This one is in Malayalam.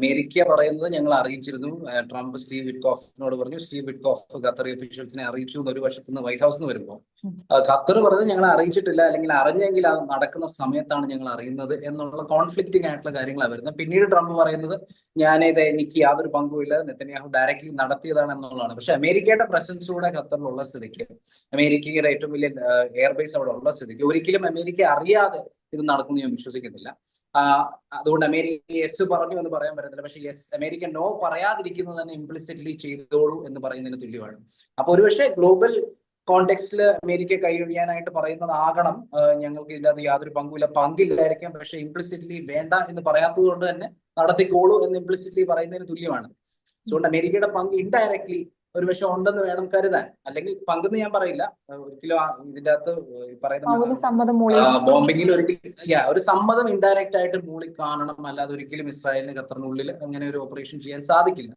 അമേരിക്ക പറയുന്നത് ഞങ്ങൾ അറിയിച്ചിരുന്നു. ട്രംപ് സ്റ്റീവ് വിറ്റ്കോഫിനോട് പറഞ്ഞു. സ്റ്റീവ് വിറ്റ്കോഫ് ഖത്തറി ഒഫീഷ്യൽസിനെ അറിയിച്ചു എന്ന് ഒരു വശത്ത് നിന്ന് വൈറ്റ് ഹൗസിൽ നിന്ന് വരുമ്പോൾ ഖത്തർ പറഞ്ഞത് ഞങ്ങൾ അറിയിച്ചിട്ടില്ല. അല്ലെങ്കിൽ അറിഞ്ഞെങ്കിൽ അത് നടക്കുന്ന സമയത്താണ് ഞങ്ങൾ അറിയുന്നത് എന്നുള്ള കോൺഫ്ലിക്റ്റിംഗ് ആയിട്ടുള്ള കാര്യങ്ങളാണ് വരുന്നത്. പിന്നീട് ട്രംപ് പറയുന്നത് ഞാൻ ഇത് എനിക്ക് യാതൊരു പങ്കുമില്ല നെത്തന്യാഹു ഡയറക്ട്ലി നടത്തിയതാണ് എന്നുള്ളതാണ്. പക്ഷെ അമേരിക്കയുടെ പ്രസൻസ് കൂടെ ഖത്തറിലുള്ള സ്ഥിതിക്ക് അമേരിക്കയുടെ ഏറ്റവും വലിയ എയർബേസ് അവിടെ ഉള്ള സ്ഥിതിക്ക് ഒരിക്കലും അമേരിക്ക അറിയാതെ ഇത് നടക്കുന്നു ഞാൻ വിശ്വസിക്കുന്നില്ല. അതുകൊണ്ട് അമേരിക്ക യെസ് പറഞ്ഞു എന്ന് പറയാൻ പറ്റത്തില്ല. പക്ഷെ യെസ് അമേരിക്ക നോ പറയാതിരിക്കുന്നത് തന്നെ ഇംപ്ലിസിറ്റ്ലി ചെയ്തോളൂ എന്ന് പറയുന്നതിന് തുല്യമാണ്. അപ്പൊ ഒരുപക്ഷെ ഗ്ലോബൽ കോണ്ടെക്സ്റ്റിൽ അമേരിക്ക കൈയൊഴിയാനായിട്ട് പറയുന്നതാകണം. ഞങ്ങൾക്ക് ഇതിന്റെ അത് യാതൊരു പങ്കുമില്ല. പങ്കില്ലായിരിക്കാം. പക്ഷെ ഇംപ്ലിസിറ്റ്ലി വേണ്ട എന്ന് പറയാത്തത് കൊണ്ട് തന്നെ നടത്തിക്കോളൂ എന്ന് ഇംപ്ലിസിറ്റ്ലി പറയുന്നതിന് തുല്യമാണ്. അതുകൊണ്ട് അമേരിക്കയുടെ പങ്ക് ഇൻഡയറക്ട്ലി ഒരുപക്ഷെ ഉണ്ടെന്ന് വേണം കരുതാൻ. അല്ലെങ്കിൽ പങ്കെന്ന് ഞാൻ പറയില്ല. ഒരിക്കലും ഇതിന്റെ അകത്ത് പറയുന്ന ബോംബിങ്ങിൽ ഒരിക്കലും ഒരു സമ്മതം ഇൻഡയറക്റ്റ് ആയിട്ട് മൂളി കാണണം അല്ലാതെ ഒരിക്കലും ഇസ്രായേലിന് ഖത്തറിനുള്ളിൽ അങ്ങനെ ഒരു ഓപ്പറേഷൻ ചെയ്യാൻ സാധിക്കില്ല.